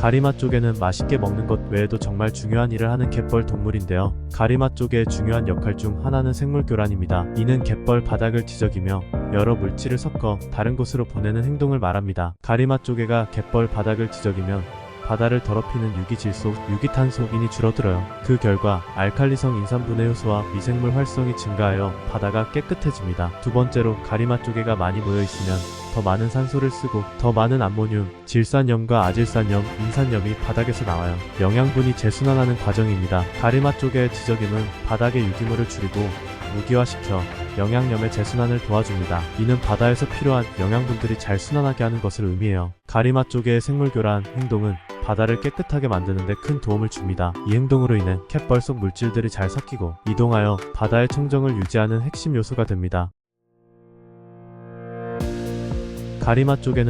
가리마 쪽에는 맛있게 먹는 것 외에도 정말 중요한 일을 하는 갯벌 동물인데요. 가리마 쪽의 중요한 역할 중 하나는 생물 교란입니다. 이는 갯벌 바닥을 뒤적이며 여러 물질을 섞어 다른 곳으로 보내는 행동을 말합니다. 가리마 쪼개가 갯벌 바닥을 뒤적이면 바다를 더럽히는 유기질소, 유기탄소인이 줄어들어요. 그 결과 알칼리성 인산분해 효소와 미생물 활성이 증가하여 바다가 깨끗해집니다. 두 번째로 가리마 쪼개가 많이 모여 있으면 더 많은 산소를 쓰고 더 많은 암모늄, 질산염과 아질산염, 인산염이 바닥에서 나와요. 영양분이 재순환하는 과정입니다. 가리마 쪼개의 지적임은 바닥의 유기물을 줄이고 무기화시켜 영양염의 재순환을 도와줍니다. 이는 바다에서 필요한 영양분들이 잘 순환하게 하는 것을 의미해요. 가리마 쪼개의 생물 교란 행동은 바다를 깨끗하게 만드는 데 큰 도움을 줍니다. 이 행동으로 인해 캣벌 속 물질들이 잘 섞이고 이동하여 바다의 청정을 유지하는 핵심 요소가 됩니다. 가리마 쪽에는